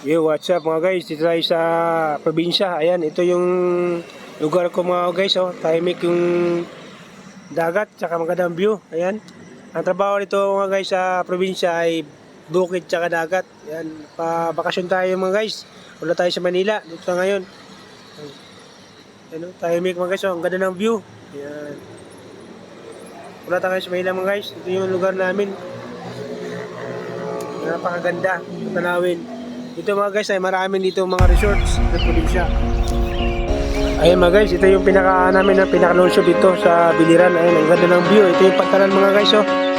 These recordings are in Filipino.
Yo, what's up mga guys? Dito tayo sa probinsya. Ayan, ito yung lugar ko mga guys. Oh. Tahimik yung dagat, tsaka magandang view. Ayan. Ang trabaho nito mga guys sa probinsya ay bukid tsaka dagat. Ayan, pa bakasyon tayo mga guys. Wala tayo sa Manila dito sa ngayon. Ano, tahimik mga guys. Oh. Ang ganda ng view. Ayan. Wala tayo sa Manila mga guys. Ito yung lugar namin. Napakaganda. Tanawin. Dito mga guys ay marami dito mga resorts sa probinsya. Ayun mga guys, ito yung pinaka namin na pinaka dito sa Biliran. Ayun, ang ganda ng view. Ito yung pagtalan mga guys, oh.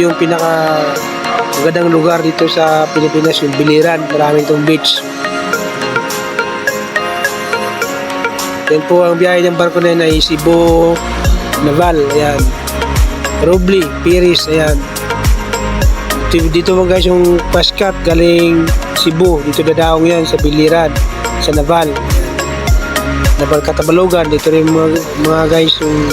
Yung pinaka magandang lugar dito sa Pilipinas, yung Biliran. Maraming itong beach. Yan po ang biyahe ng barko na yun ay Cebu, Naval, ayan. Robli, Piris, ayan. Dito, dito mo guys yung Pascat galing Cebu. Dito dadaong yan sa Biliran, sa Naval. Naval Katabalogan. Dito rin mga, mga guys yung